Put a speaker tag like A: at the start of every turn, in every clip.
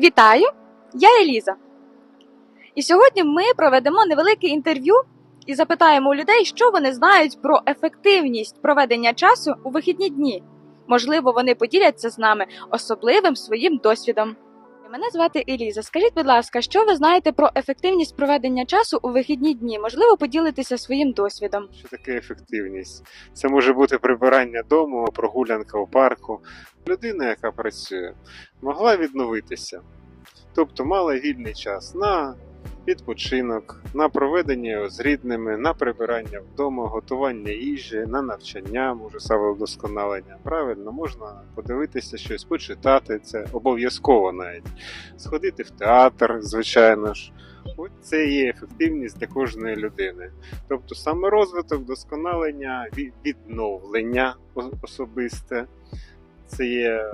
A: Вітаю! Я Еліза. І сьогодні ми проведемо невелике інтерв'ю і запитаємо у людей, що вони знають про ефективність проведення часу у вихідні дні. Можливо, вони поділяться з нами особливим своїм досвідом. Мене звати Еліза. Скажіть, будь ласка, що ви знаєте про ефективність проведення часу у вихідні дні? Можливо, поділитися своїм досвідом.
B: Що таке ефективність? Це може бути прибирання дому, прогулянка у парку. Людина, яка працює, могла відновитися. Тобто мала вільний час на відпочинок, на проведення з рідними, на прибирання вдома, готування їжі, на навчання, може самовдосконалення. Правильно, можна подивитися щось, почитати, це обов'язково навіть. Сходити в театр, звичайно ж. От це є ефективність для кожної людини. Тобто саморозвиток, досконалення, ві- відновлення особисте. Це є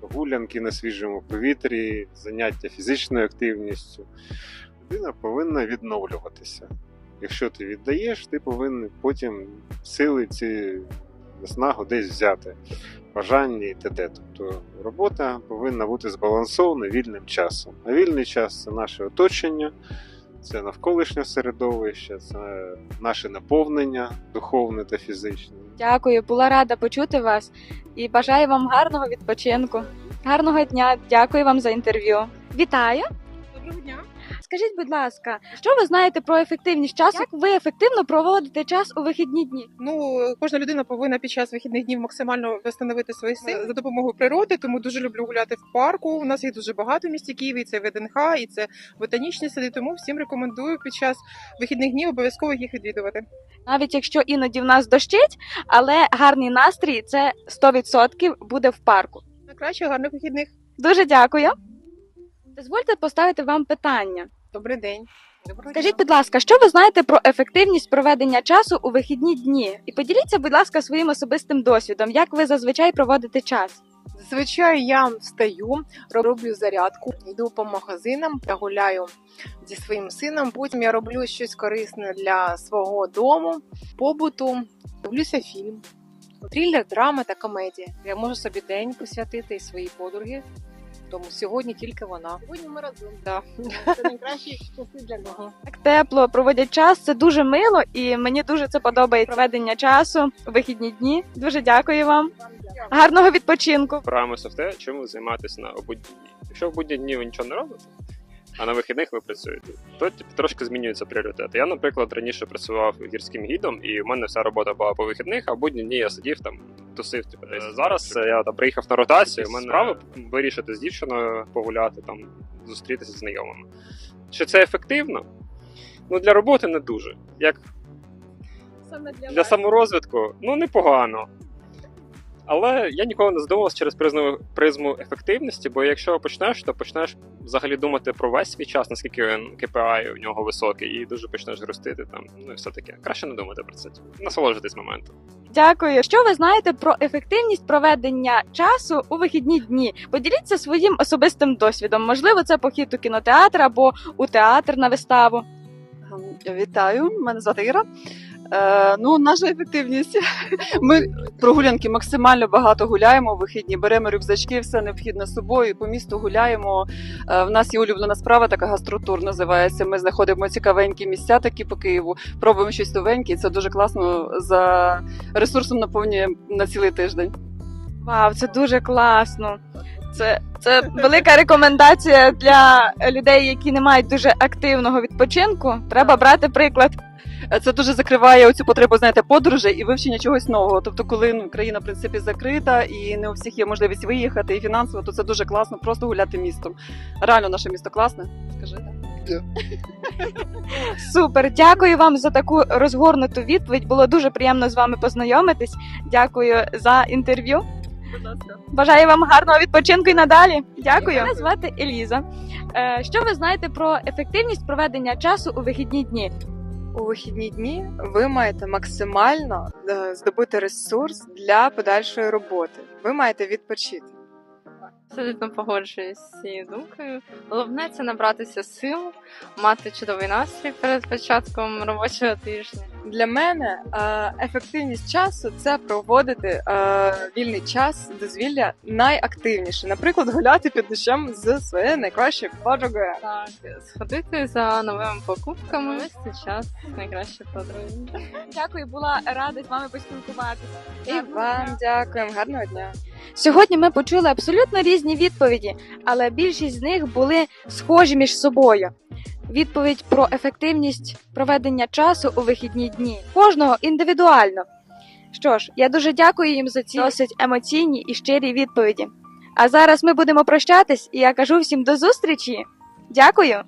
B: гулянки на свіжому повітрі, заняття фізичною активністю. Людина повинна відновлюватися. Якщо ти віддаєш, ти повинен потім сили ці наснагу десь взяти, бажання і т.д. Тобто робота повинна бути збалансована вільним часом. А вільний час це наше оточення, це навколишнє середовище, це наше наповнення духовне та фізичне.
A: Дякую, була рада почути вас і бажаю вам гарного відпочинку. Гарного дня, дякую вам за інтерв'ю. Вітаю!
C: Доброго дня.
A: Скажіть, будь ласка, що ви знаєте про ефективність часу? Як ви ефективно проводите час у вихідні дні?
C: Ну кожна людина повинна під час вихідних днів максимально встановити свої сили за допомогою природи. Тому дуже люблю гуляти в парку. У нас їх дуже багато в місті Києві. і Це ВДНХ, і це ботанічні сади. Тому всім рекомендую під час вихідних днів обов'язково їх відвідувати.
A: Навіть якщо іноді в нас дощить, але гарний настрій це 100% буде в парку.
C: На краще гарних вихідних.
A: Дуже дякую. Дозвольте поставити вам питання.
C: Добрий день. Доброго
A: Скажіть, будь ласка, що ви знаєте про ефективність проведення часу у вихідні дні? І поділіться, будь ласка, своїм особистим досвідом, як ви зазвичай проводите час.
D: Зазвичай я встаю, роблю зарядку, йду по магазинам, я гуляю зі своїм сином. Потім я роблю щось корисне для свого дому, побуту. Дивлюся фільм. Трилер, драма та комедія. Я можу собі день присвятити і своїй подруги. Тому сьогодні тільки вона. Сьогодні ми разом. Да. Це найкращі часи для нього.
A: Так тепло проводять час, це дуже мило, і мені дуже це подобається проведення часу у вихідні дні. Дуже дякую вам. Гарного відпочинку.
E: впираємося в те, чим ви займаєтесь на будні дні. Якщо в будні дні ви нічого не робите, а на вихідних ви працюєте, то типу, трошки змінюються пріоритети. Я, наприклад, раніше працював гірським гідом, і в мене вся робота була по вихідних, а в будні дні я сидів там. Тусив, типу, десь зараз е, я там приїхав на ротацію. У мене справи вирішити з дівчиною погуляти, там зустрітися з знайомими. Чи це ефективно? Ну для роботи не дуже. Як
A: Саме
E: для саморозвитку, ну непогано. Але я ніколи не задумувався через призму, призму ефективності, бо якщо почнеш, то почнеш взагалі думати про весь свій час, наскільки він KPI у нього високий, і дуже почнеш грустити там. Ну і все таке. Краще не думати про це. Насолоджуйтесь моментом.
A: Дякую. Що ви знаєте про ефективність проведення часу у вихідні дні? Поділіться своїм особистим досвідом. Можливо, це похід у кінотеатр або у театр на виставу.
F: Ем, Вітаю, мене звати Іра. Е, ну, наша ефективність. Ми прогулянки максимально багато гуляємо вихідні, беремо рюкзачки, все необхідне з собою, по місту гуляємо. Е, в нас є улюблена справа, така гастротур називається. Ми знаходимо цікавенькі місця такі по Києву, пробуємо щось новеньке, і це дуже класно за ресурсом наповнює на цілий тиждень.
A: Вау, це дуже класно. Це, це велика рекомендація для людей, які не мають дуже активного відпочинку. Треба брати приклад.
F: Е, Це дуже закриває оцю потребу, знаєте, подорожей і вивчення чогось нового. Тобто, коли ну, країна в принципі закрита і не у всіх є можливість виїхати і фінансово, то це дуже класно, просто гуляти містом. Реально, наше місто класне. Скажи так.
A: Супер, дякую вам за таку розгорнуту відповідь. Було дуже приємно з вами познайомитись. Дякую за інтерв'ю.
F: Будь ласка.
A: Бажаю вам гарного відпочинку і надалі. Дякую. Мене звати Еліза. Е, Що ви знаєте про ефективність проведення часу у вихідні дні?
G: У вихідні дні ви маєте максимально е, здобути ресурс для подальшої роботи. Ви маєте відпочити.
H: Абсолютно погоджуюсь з цією думкою. Головне це набратися сил, мати чудовий настрій перед початком робочого тижня.
G: Для мене е, ефективність часу це проводити е, вільний час дозвілля найактивніше. Наприклад, гуляти під дощем з своєю найкращою подругою.
H: Так, сходити за новими покупками. Це час найкраще подруги.
A: Дякую, була рада з вами поспілкуватися.
G: І вам дякуємо, гарного дня.
A: Сьогодні ми почули абсолютно різні відповіді, але більшість з них були схожі між собою. Відповідь про ефективність проведення часу у вихідні дні кожного індивідуально. Що ж, я дуже дякую їм за ці досить емоційні і щирі відповіді. А зараз ми будемо прощатись, і я кажу всім до зустрічі. Дякую!